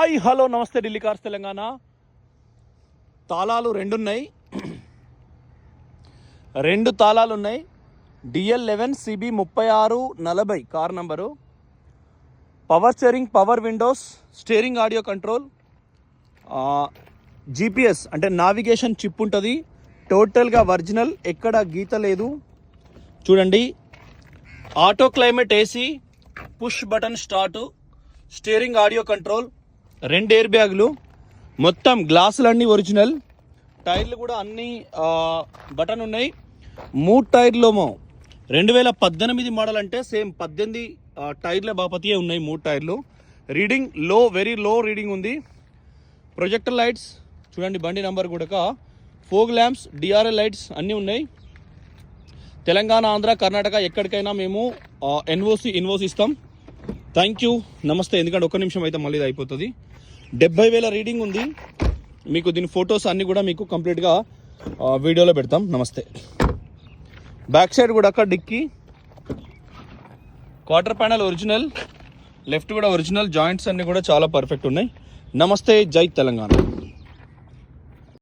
Hi hello నమస్తే Delhi cars Telangana. తాళాలు రెండు ఉన్నాయి రెండు తాళాలు ఉన్నాయి డిఎల్ లెవెన్ సిబి ముప్పై ఆరు నలభై car number. Power steering power windows steering audio control. GPS అంటే నావిగేషన్ చిప్ ఉంటుంది. టోటల్గా ఒరిజినల్ ఎక్కడ గీత లేదు. చూడండి. Auto climate AC push button start. Steering audio control. రెండు ఎయిర్ బ్యాగులు మొత్తం గ్లాసులన్నీ ఒరిజినల్ టైర్లు కూడా అన్ని బటన్ ఉన్నాయి. మూడు టైర్లోమో రెండు వేల పద్దెనిమిది మోడల్ అంటే సేమ్ పద్దెనిమిది టైర్ల బాపతియే ఉన్నాయి మూడు టైర్లు రీడింగ్లో వెరీ లో రీడింగ్ ఉంది. ప్రొజెక్టర్ లైట్స్ చూడండి బండి నంబర్ కూడా ఫోగ్ ల్యాంప్స్ డిఆర్ఎల్ లైట్స్ అన్నీ ఉన్నాయి. తెలంగాణ ఆంధ్ర కర్ణాటక ఎక్కడికైనా మేము ఎన్ఓసి ఇన్వోసి ఇస్తాం. థ్యాంక్ యూ నమస్తే. ఎందుకంటే ఒక్క నిమిషం అయితే మళ్ళీ ఇది అయిపోతుంది. డెబ్బై వేల రీడింగ్ ఉంది. మీకు దీని ఫొటోస్ అన్నీ కూడా మీకు కంప్లీట్గా వీడియోలో పెడతాం. నమస్తే. బ్యాక్ సైడ్ కూడా అక్కడ dicky. Quarter panel original left కూడా ఒరిజినల్ జాయింట్స్ అన్నీ కూడా చాలా పర్ఫెక్ట్ ఉన్నాయి. నమస్తే. జై తెలంగాణ.